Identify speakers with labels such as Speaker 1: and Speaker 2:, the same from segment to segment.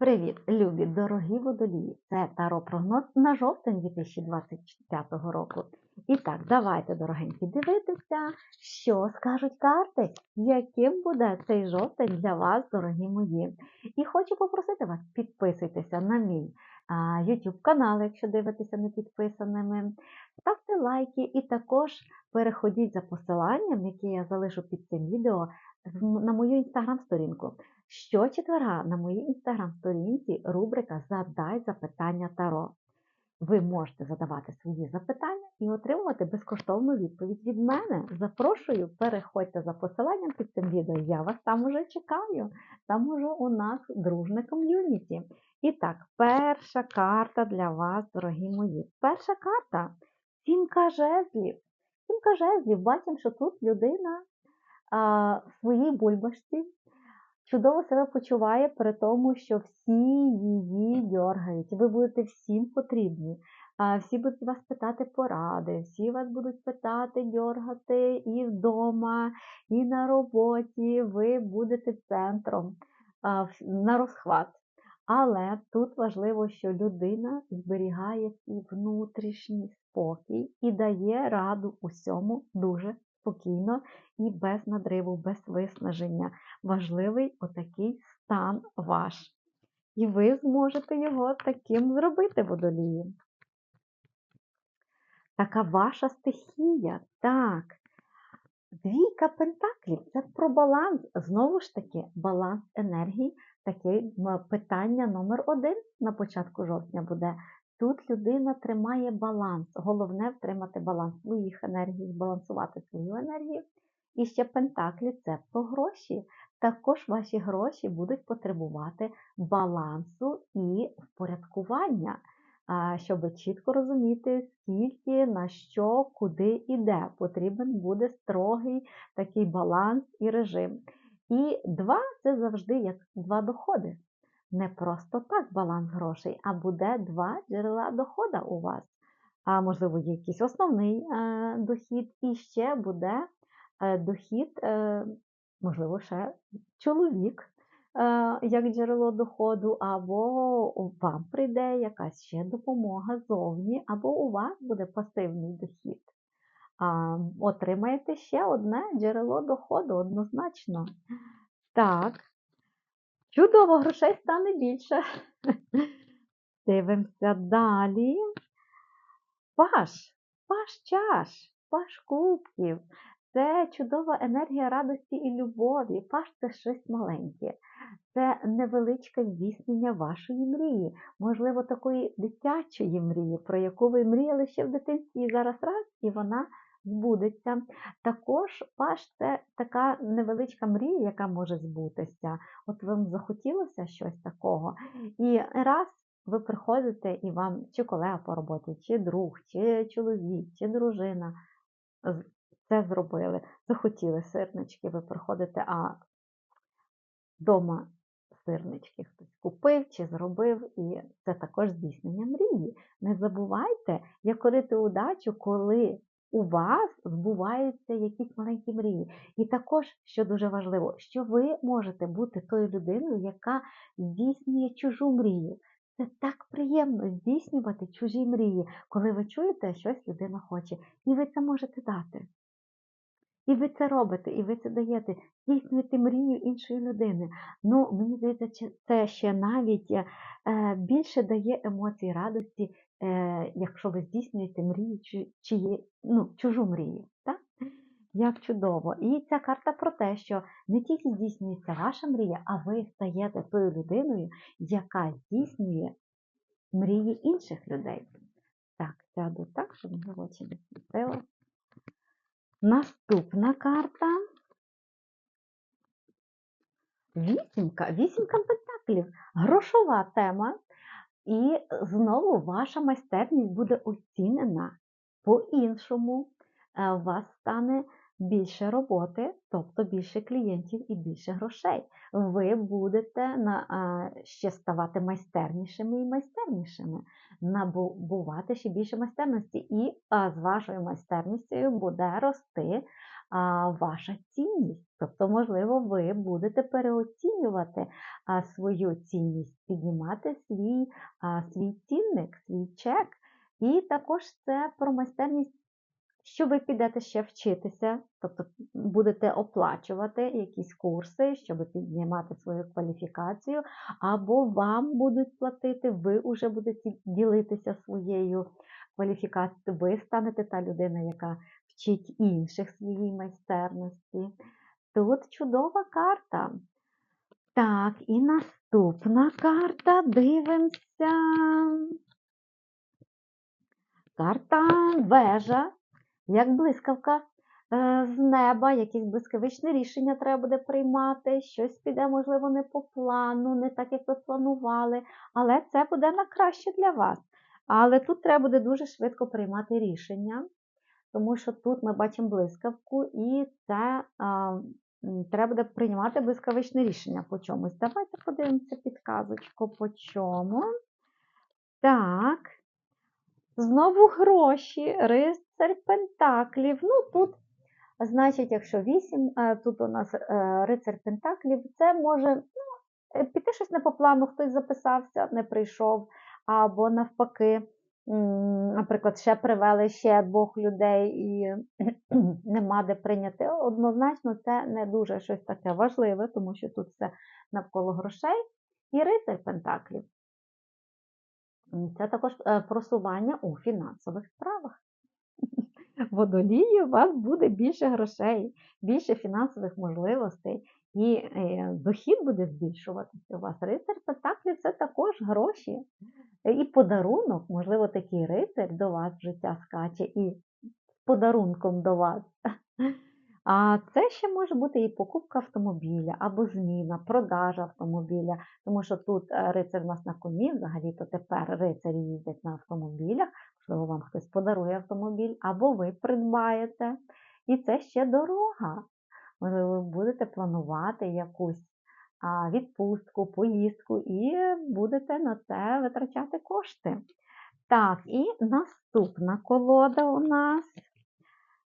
Speaker 1: Привіт, любі, дорогі водолії! Це Таро прогноз на жовтень 2025 року. І так, давайте, дорогенькі, дивитися, що скажуть карти, яким буде цей жовтень для вас, дорогі мої. І хочу попросити вас, підписуйтеся на мій YouTube канал, якщо дивитеся не підписаними. Ставте лайки і також переходіть за посиланням, яке я залишу під цим відео, на мою інстаграм-сторінку. Щочетверга на моїй інстаграм-сторінці рубрика Задай запитання Таро. Ви можете задавати свої запитання і отримувати безкоштовну відповідь від мене. Запрошую, переходьте за посиланням під цим відео. Я вас там уже чекаю. Там уже у нас дружне ком'юніті. І так, перша карта для вас, дорогі мої. Перша карта сімка жезлів. Сімка жезлів. Бачимо, що тут людина а, в своїй бульбашці чудово себе почуває при тому, що всі її дьоргають. Ви будете всім потрібні. А, Всі будуть вас питати поради, всі вас будуть питати, дьоргати і вдома, і на роботі. Ви будете центром а, на розхват. Але тут важливо, що людина зберігає свій внутрішній спокій і дає раду усьому дуже спокійно і без надриву, без виснаження. Важливий отакий стан ваш. І ви зможете його таким зробити, водолії. Така ваша стихія. Так. Двійка пентаклів це про баланс. Знову ж таки, баланс енергії. Таке питання номер один на початку жовтня буде. Тут людина тримає баланс. Головне втримати баланс своїх енергій, збалансувати свою енергію. І ще пентаклі це про гроші. Також ваші гроші будуть потребувати балансу і впорядкування, щоб чітко розуміти, скільки, на що, куди іде. Потрібен буде строгий такий баланс і режим. І два це завжди як два доходи. Не просто так баланс грошей, а буде два джерела дохода у вас. А можливо, є якийсь основний е, дохід, і ще буде е, дохід, е, можливо, ще чоловік е, як джерело доходу, або вам прийде якась ще допомога зовні, або у вас буде пасивний дохід. Отримаєте ще одне джерело доходу однозначно. Так. Чудово, грошей стане більше. Дивимося далі. Паш, паш чаш, паш кубків. Це чудова енергія радості і любові. Паш це щось маленьке. Це невеличке здійснення вашої мрії, можливо, такої дитячої мрії, про яку ви мріяли ще в дитинстві і зараз раз, і вона збудеться. Також паш це така невеличка мрія, яка може збутися. От вам захотілося щось такого, і раз ви приходите, і вам чи колега по роботі, чи друг, чи чоловік, чи дружина це зробили. Захотіли сирнички, ви приходите, а вдома сирнички хтось купив чи зробив, і це також здійснення мрії. Не забувайте, як корити удачу, коли у вас збуваються якісь маленькі мрії. І також, що дуже важливо, що ви можете бути тою людиною, яка здійснює чужу мрію. Це так приємно здійснювати чужі мрії, коли ви чуєте, щось людина хоче, і ви це можете дати. І ви це робите, і ви це даєте, здійснюєте мрію іншої людини. Ну, мені здається, це ще навіть е, більше дає емоцій радості, е, якщо ви здійснюєте мрію чи, чиї, ну, чужу мрію. Так? Як чудово. І ця карта про те, що не тільки здійснюється ваша мрія, а ви стаєте тою людиною, яка здійснює мрії інших людей. Так, сяду так, щоб в очі не світило. Наступна карта. Вісімка. Вісімка пентаклів. Грошова тема. І знову ваша майстерність буде оцінена по-іншому. Е, У вас стане більше роботи, тобто більше клієнтів і більше грошей. Ви будете на, ще ставати майстернішими і майстернішими, набувати ще більше майстерності, і з вашою майстерністю буде рости ваша цінність. Тобто, можливо, ви будете переоцінювати свою цінність, піднімати свій, свій цінник, свій чек. І також це про майстерність, що ви підете ще вчитися, тобто будете оплачувати якісь курси, щоб піднімати свою кваліфікацію, або вам будуть платити, ви вже будете ділитися своєю кваліфікацією, ви станете та людина, яка вчить інших своїй майстерності. Тут чудова карта. Так, і наступна карта. Дивимося. Карта вежа, як блискавка е, з неба, якесь блискавичне рішення треба буде приймати, щось піде, можливо, не по плану, не так, як ви планували, але це буде на краще для вас. Але тут треба буде дуже швидко приймати рішення, тому що тут ми бачимо блискавку, і це а, треба буде приймати блискавичне рішення по чомусь. Давайте подивимося підказочку по чому. Так. Знову гроші, рицарь Пентаклів. Ну, тут, значить, якщо 8, тут у нас е, рицар Пентаклів, це може ну, піти щось не по плану, хтось записався, не прийшов, або навпаки, наприклад, ще привели ще двох людей і нема де прийняти. Однозначно, це не дуже щось таке важливе, тому що тут все навколо грошей. І рицар Пентаклів. Це також е, просування у фінансових справах. Водолії у вас буде більше грошей, більше фінансових можливостей, і е, дохід буде збільшуватися у вас. Рицар Пентаклів це також гроші. І подарунок, можливо, такий рицар до вас в життя скаче і подарунком до вас. А це ще може бути і покупка автомобіля, або зміна, продаж автомобіля, тому що тут е, рицар у нас на коні, взагалі-то тепер рицарі їздять на автомобілях, можливо, вам хтось подарує автомобіль, або ви придбаєте. І це ще дорога. Можливо, ви будете планувати якусь відпустку, поїздку, і будете на це витрачати кошти. Так, і наступна колода у нас.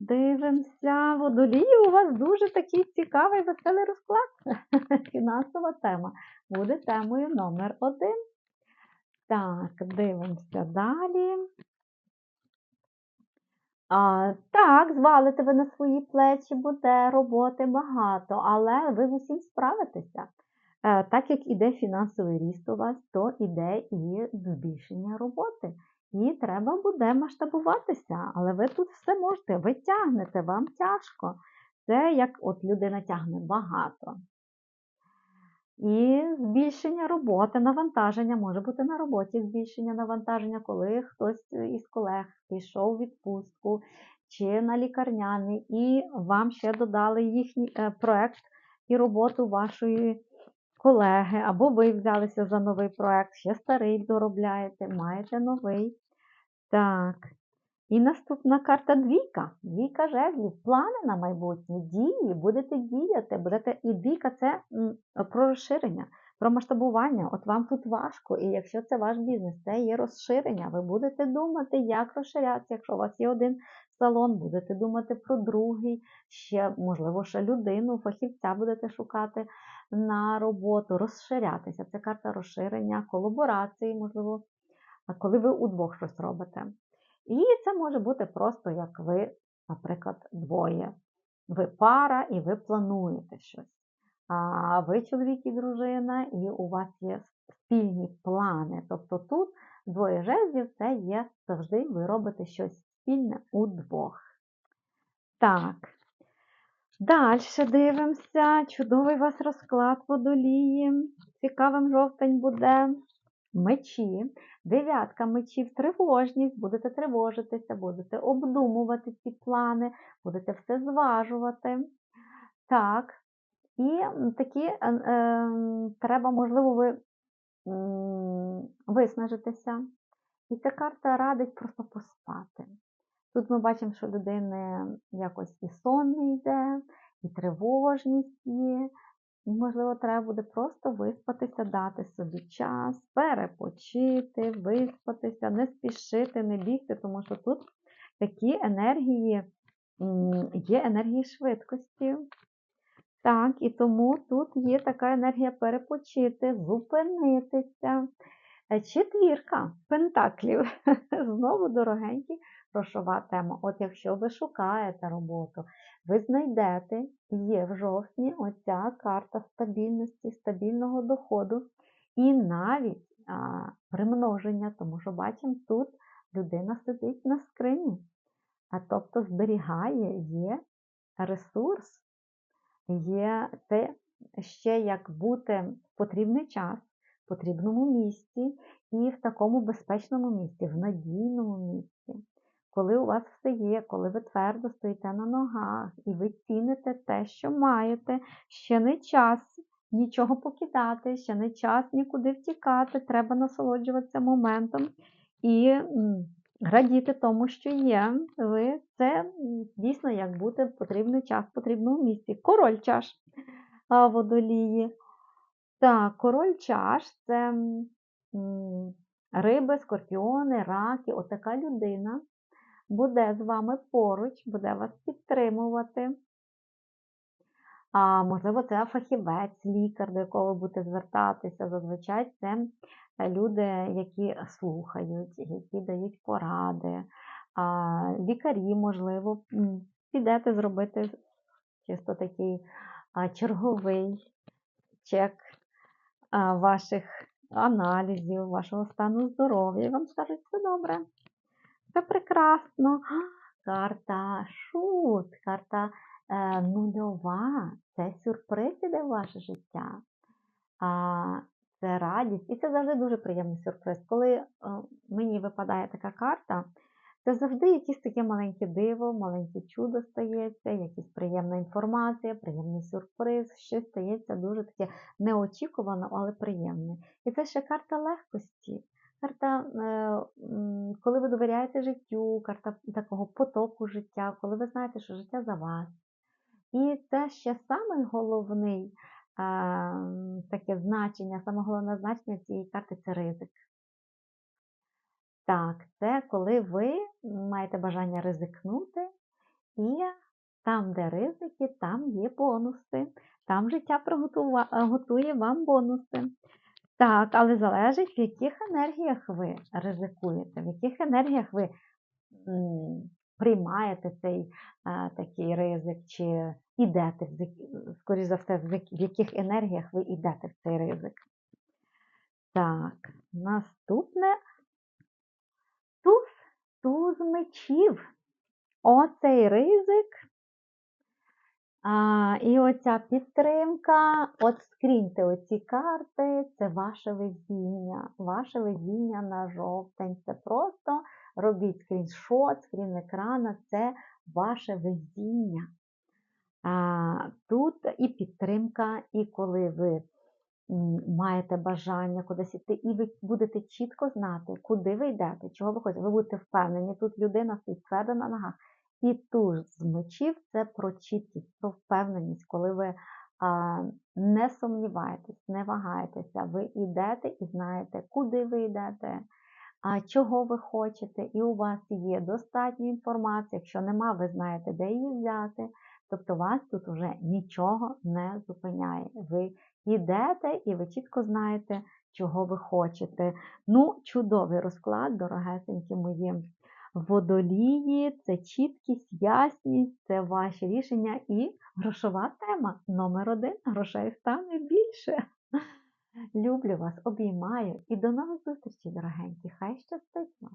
Speaker 1: Дивимося, водолії, у вас дуже такий цікавий веселий розклад. Фінансова тема. Буде темою номер один. Так, дивимося далі. А, Так, звалите ви на свої плечі, буде роботи багато, але ви з усім справитеся. Е, так як іде фінансовий ріст у вас, то іде і збільшення роботи. І треба буде масштабуватися, але ви тут все можете, ви тягнете, вам тяжко. Це як от людина тягне багато. І збільшення роботи, навантаження, може бути на роботі збільшення навантаження, коли хтось із колег пішов у відпустку чи на лікарняний, і вам ще додали їхній е, проект і роботу вашої колеги, або ви взялися за новий проект, ще старий доробляєте, маєте новий. Так. І наступна карта двійка. Двійка жезлів. Плани на майбутнє, дії, будете діяти, будете. І двійка це про розширення, про масштабування. От вам тут важко, і якщо це ваш бізнес, це є розширення. Ви будете думати, як розширятися. Якщо у вас є один салон, будете думати про другий, ще, можливо, ще людину, фахівця будете шукати на роботу, розширятися. Це карта розширення, колаборації, можливо, коли ви удвох щось робите. І це може бути просто як ви, наприклад, двоє. Ви пара і ви плануєте щось. А ви чоловік і дружина, і у вас є спільні плани. Тобто тут двоє жезлів це є завжди ви робите щось спільне удвох. Так. Далі дивимося. Чудовий у вас розклад водолії. Цікавим жовтень буде. Мечі, дев'ятка мечів, тривожність, будете тривожитися, будете обдумувати ці плани, будете все зважувати. Так. І такі е, е, треба, можливо, ви е, виснажитися. І ця карта радить просто поспати. Тут ми бачимо, що людини якось і сон не йде, і тривожність є. І, можливо, треба буде просто виспатися, дати собі час, перепочити, виспатися, не спішити, не бігти, тому що тут такі енергії, є енергії швидкості. Так, і тому тут є така енергія перепочити, зупинитися. Е, Четвірка пентаклів. Знову дорогенькі грошова тема. От якщо ви шукаєте роботу, ви знайдете, є в жовтні оця карта стабільності, стабільного доходу і навіть а, примноження, тому що бачимо, тут людина сидить на скрині, а тобто зберігає, є ресурс, є це ще як бути в потрібний час, в потрібному місці і в такому безпечному місці, в надійному місці. Коли у вас все є, коли ви твердо стоїте на ногах і ви ціните те, що маєте, ще не час нічого покидати, ще не час нікуди втікати, треба насолоджуватися моментом і радіти тому, що є. Ви це дійсно як бути потрібний час, в потрібному місці. Король чаш водолії. Так, король чаш це риби, скорпіони, раки, отака людина буде з вами поруч, буде вас підтримувати. А, можливо, це фахівець, лікар, до якого ви будете звертатися. Зазвичай це люди, які слухають, які дають поради. А, лікарі, можливо, підете зробити чисто такий черговий чек ваших аналізів, вашого стану здоров'я. І вам скажуть, все добре. Це прекрасно. Карта шут, карта е, нульова. Це сюрприз іде в ваше життя. А, це радість. І це завжди дуже приємний сюрприз. Коли е, мені випадає така карта, це завжди якесь таке маленьке диво, маленьке чудо стається, якась приємна інформація, приємний сюрприз, щось стається дуже таке неочікувано, але приємне. І це ще карта легкості. Карта, е, коли ви довіряєте життю, карта такого потоку життя, коли ви знаєте, що життя за вас. І це ще самий головний таке значення, саме головне значення цієї карти це ризик. Так, це коли ви маєте бажання ризикнути, і там, де ризики, там є бонуси. Там життя готує вам бонуси. Так, але залежить, в яких енергіях ви ризикуєте, в яких енергіях ви приймаєте цей а, такий ризик, чи йдете, в зак- скоріш за все, в яких енергіях ви йдете в цей ризик. Так, наступне туз, туз мечів. Оцей ризик. А, і оця підтримка, от скріньте оці карти, це ваше везіння, ваше везіння на жовтень. Це просто робіть скріншот, скрін екрана, це ваше везіння. А, тут і підтримка, і коли ви маєте бажання кудись іти, і ви будете чітко знати, куди ви йдете, чого ви хочете. Ви будете впевнені, тут людина стоїть твердо на ногах. І туз з мечів це про чіткість, про впевненість, коли ви а, не сумніваєтесь, не вагаєтеся, ви йдете і знаєте, куди ви йдете, а чого ви хочете, і у вас є достатньо інформації. Якщо нема, ви знаєте, де її взяти. Тобто вас тут вже нічого не зупиняє. Ви йдете і ви чітко знаєте, чого ви хочете. Ну, чудовий розклад, дорогесенькі мої водолії, це чіткість, ясність, це ваші рішення і грошова тема номер один. Грошей стане більше. Люблю вас, обіймаю і до нових зустрічей, дорогенькі. Хай щастить вам!